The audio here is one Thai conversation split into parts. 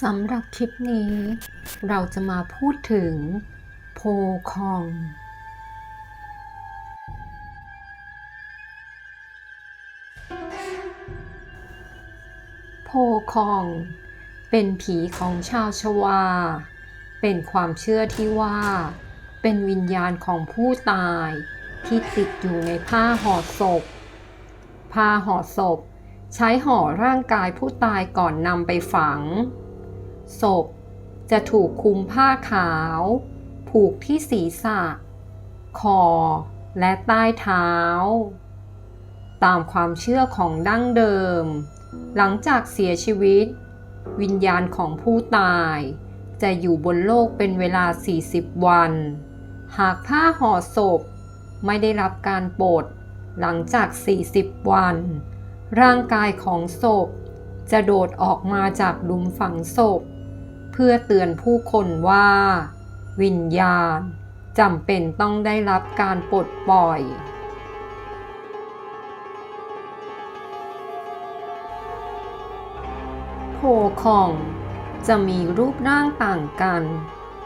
สำหรับคลิปนี้ เราจะมาพูดถึงโพคอง โพคอง เป็นผีของชาวชวา เป็นความเชื่อที่ว่า เป็นวิญญาณของผู้ตายที่ติดอยู่ในผ้าห่อศพ ผ้าห่อศพ ใช้ห่อร่างกายผู้ตายก่อนนำไปฝัง ศพจะถูกคลุมผ้าขาว ผูกที่ศีรษะ คอ และใต้เท้า ตามความเชื่อของดั้งเดิม หลังจากเสียชีวิต วิญญาณของผู้ตาย จะอยู่บนโลกเป็นเวลา 40 วัน หากผ้าห่อศพไม่ได้รับการปลดหลังจาก 40 วัน ร่างกายของศพ จะโดดออกมาจากหลุมฝังศพ เพื่อเตือนผู้คนว่า วิญญาณจำเป็นต้องได้รับการปลดปล่อยโพคอง จะมีรูปร่างต่างกัน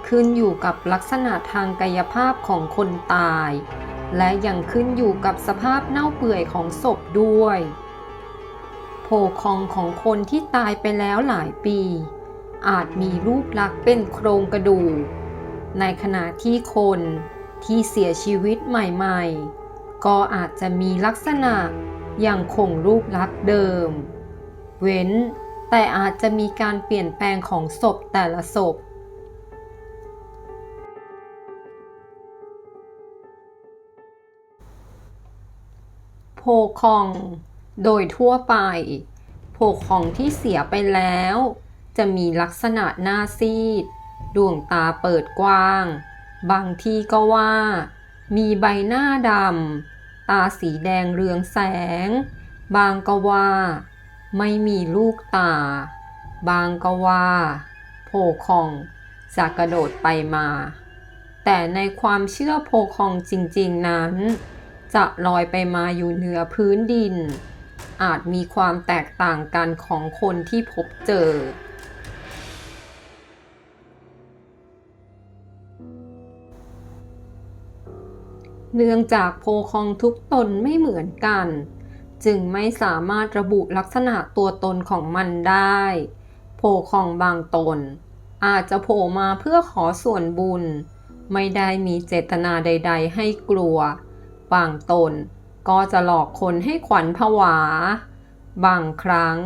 ขึ้นอยู่กับลักษณะทางกายภาพของคนตาย และยังขึ้นอยู่กับสภาพเน่าเปื่อยของศพด้วย โพคองของคนที่ตายไปแล้วหลายปี อาจมีรูปลักษณ์เป็นโครงกระดูก ในขณะที่คนที่เสียชีวิตใหม่ๆ ก็อาจจะมีลักษณะยังคงรูปลักษณ์เดิม เว้นแต่อาจจะมีการเปลี่ยนแปลงของศพแต่ละศพโพคอง โดยทั่วไปโพคองที่เสียไปแล้ว จะมีลักษณะหน้าซีด ดวงตาเปิดกว้าง บางทีก็ว่า มีใบหน้าดำ ตาสีแดงเรืองแสง บางก็ว่า ไม่มีลูกตา บางก็ว่าโพคองจะกระโดดไปมา แต่ในความเชื่อโพคองจริง ๆ นั้น จะลอยไปมาอยู่เหนือพื้นดิน อาจมีความแตกต่างกันของคนที่พบเจอ เนื่องจากโพคองทุกตนไม่เหมือนกัน จึงไม่สามารถระบุลักษณะตัวตนของมันได้ โพคองบางตน อาจจะโผล่มาเพื่อขอส่วนบุญ ไม่ได้มีเจตนาใด ๆ ให้กลัว บางตน ก็จะหลอกคนให้ขวัญผวา บางครั้ง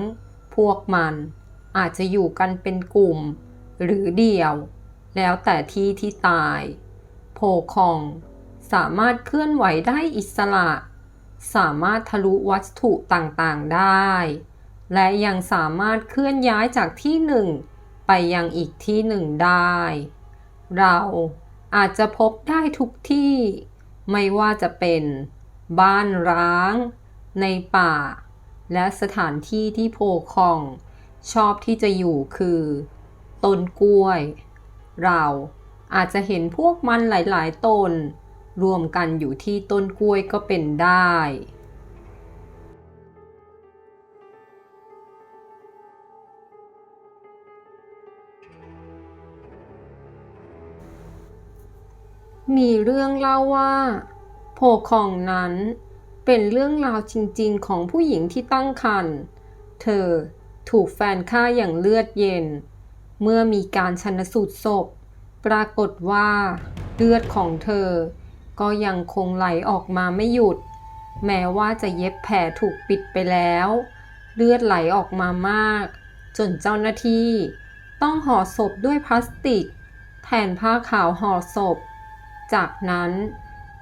พวกมันอาจจะอยู่กันเป็นกลุ่ม หรือเดี่ยว แล้วแต่ที่ที่ตาย โพคองสามารถเคลื่อนไหวได้อิสระ สามารถทะลุวัตถุต่างๆได้ และยังสามารถเคลื่อนย้ายจากที่หนึ่งไปยังอีกที่หนึ่งได้ เราอาจจะพบได้ทุกที่ ไม่ว่าจะเป็น บ้านร้าง ในป่า และสถานที่ที่โพคอง ชอบที่จะอยู่คือต้นกล้วย เราอาจจะเห็นพวกมันหลาย ๆต้น รวมกันอยู่ที่ต้นกล้วยก็เป็นได้ มีเรื่องเล่าว่า โพคองนั้นเป็นเรื่องราวจริงๆของผู้หญิงที่ตั้งครรภ์ เธอถูกแฟนฆ่าอย่างเลือดเย็น เมื่อมีการชันสูตรศพ ปรากฏว่าเลือดของเธอ ก็ยังคงไหลออกมาไม่หยุด แม้ว่าจะเย็บแผลถูกปิดไปแล้ว เลือดไหลออกมามาก จนเจ้าหน้าที่ ต้องห่อศพด้วยพลาสติก แทนผ้าขาวห่อศพ จากนั้น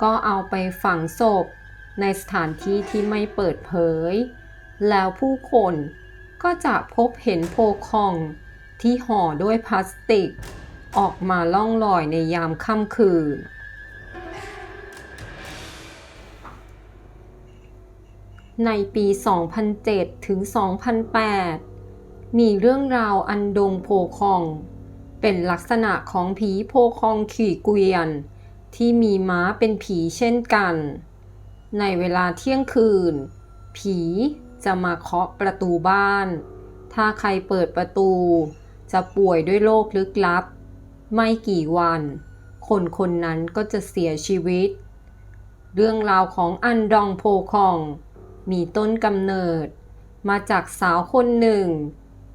ก็เอาไปฝังศพในสถานที่ที่ไม่เปิดเผย แล้วผู้คนก็จะพบเห็นโพคองที่ห่อด้วยพลาสติก ออกมาล่องลอยในยามค่ำคืน ในปี 2007 ถึง 2008 มีเรื่องราวอันดงโพคอง เป็นลักษณะของผีโพคองขี่เกวียน ที่มีม้าเป็นผีเช่นกัน ในเวลาเที่ยงคืน ผีจะมาเคาะประตูบ้าน ถ้าใครเปิดประตู จะป่วยด้วยโรคลึกลับ ไม่กี่วัน คนคนนั้นก็จะเสียชีวิต เรื่องราวของอันดองโพคอง มีต้นกำเนิด มาจากสาวคนหนึ่ง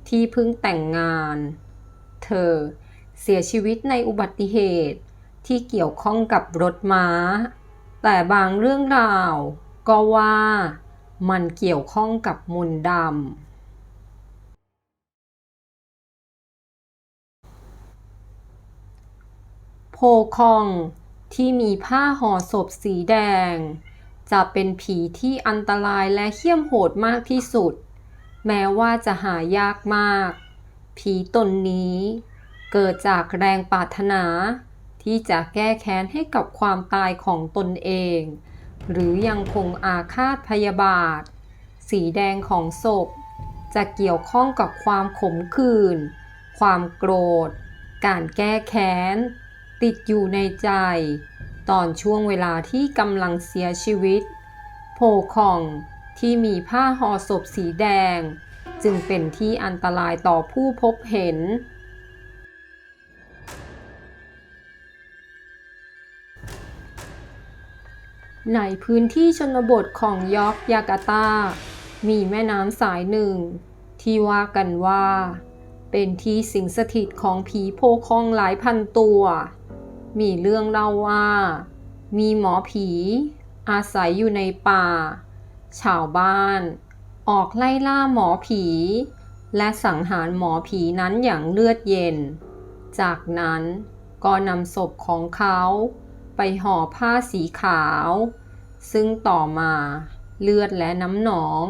ที่เพิ่งแต่งงาน เธอเสียชีวิตในอุบัติเหตุ ที่เกี่ยวข้องกับรถม้า แต่บางเรื่องราว ก็ว่ามันเกี่ยวข้องกับมนต์ดำโพคองที่มีผ้าห่อศพสีแดง จะเป็นผีที่อันตรายและเหี้ยมโหดมากที่สุด แม้ว่าจะหายากมาก ผีตนนี้เกิดจากแรงปรารถนา ที่จะแก้แค้นให้กับความตายของตนเอง หรือยังคงอาฆาตพยาบาท สีแดงของศพ จะเกี่ยวข้องกับความขมขื่นความโกรธ การแก้แค้น ติดอยู่ในใจ ตอนช่วงเวลาที่กำลังเสียชีวิต โพคองที่มีผ้าห่อศพสีแดง จึงเป็นที่อันตรายต่อผู้พบเห็น ในพื้นที่ชนบทของยอกยาการ์ตา มีแม่น้ำสายหนึ่ง ที่ว่ากันว่า เป็นที่สิงสถิตของผีโพคองหลายพันตัว มีเรื่องเล่าว่า มีหมอผีอาศัยอยู่ในป่า ชาวบ้าน ออกไล่ล่าหมอผี และสังหารหมอผีนั้นอย่างเลือดเย็น จากนั้นก็นำศพของเขา ไปห่อผ้าสีขาว ซึ่งต่อมาเลือดและน้ำหนอง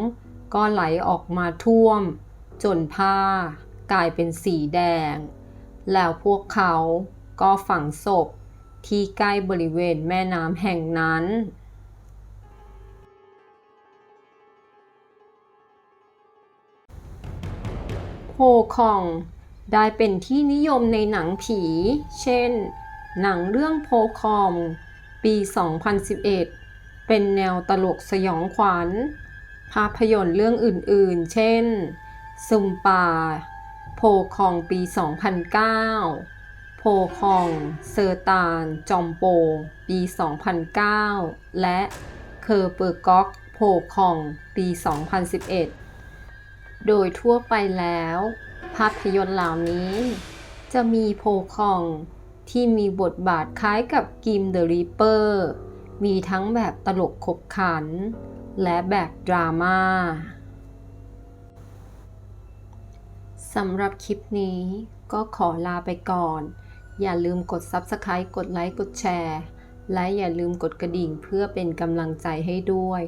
ก็ไหลออกมาท่วม จนผ้ากลายเป็นสีแดง แล้วพวกเขาก็ฝังศพที่ใกล้บริเวณแม่น้ำแห่งนั้นโพคองได้เป็นที่นิยมในหนังผี เช่น หนังเรื่องโพคองปี 2011 เป็นแนวตลกสยองขวัญ ภาพยนตร์เรื่องอื่นๆ เช่น ซุมปาโพคองปี 2009 โพคองเซอร์ตาน จอมโป ปี 2009 และเคอร์เปอร์ก๊อก โพคอง ปี 2011 โดยทั่วไปแล้ว ภาพยนตร์เหล่านี้ จะมีโพคอง ที่มีบทบาทคล้ายกับกิมเดอะรีเปอร์ มีทั้งแบบตลกขบขัน และแบบดราม่าสำหรับคลิปนี้ก็ขอลาไปก่อน อย่าลืมกด Subscribe กดไลค์ กดแชร์ และอย่าลืมกดกระดิ่งเพื่อเป็นกำลังใจให้ด้วย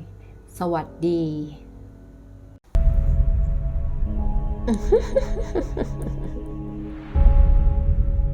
สวัสดี「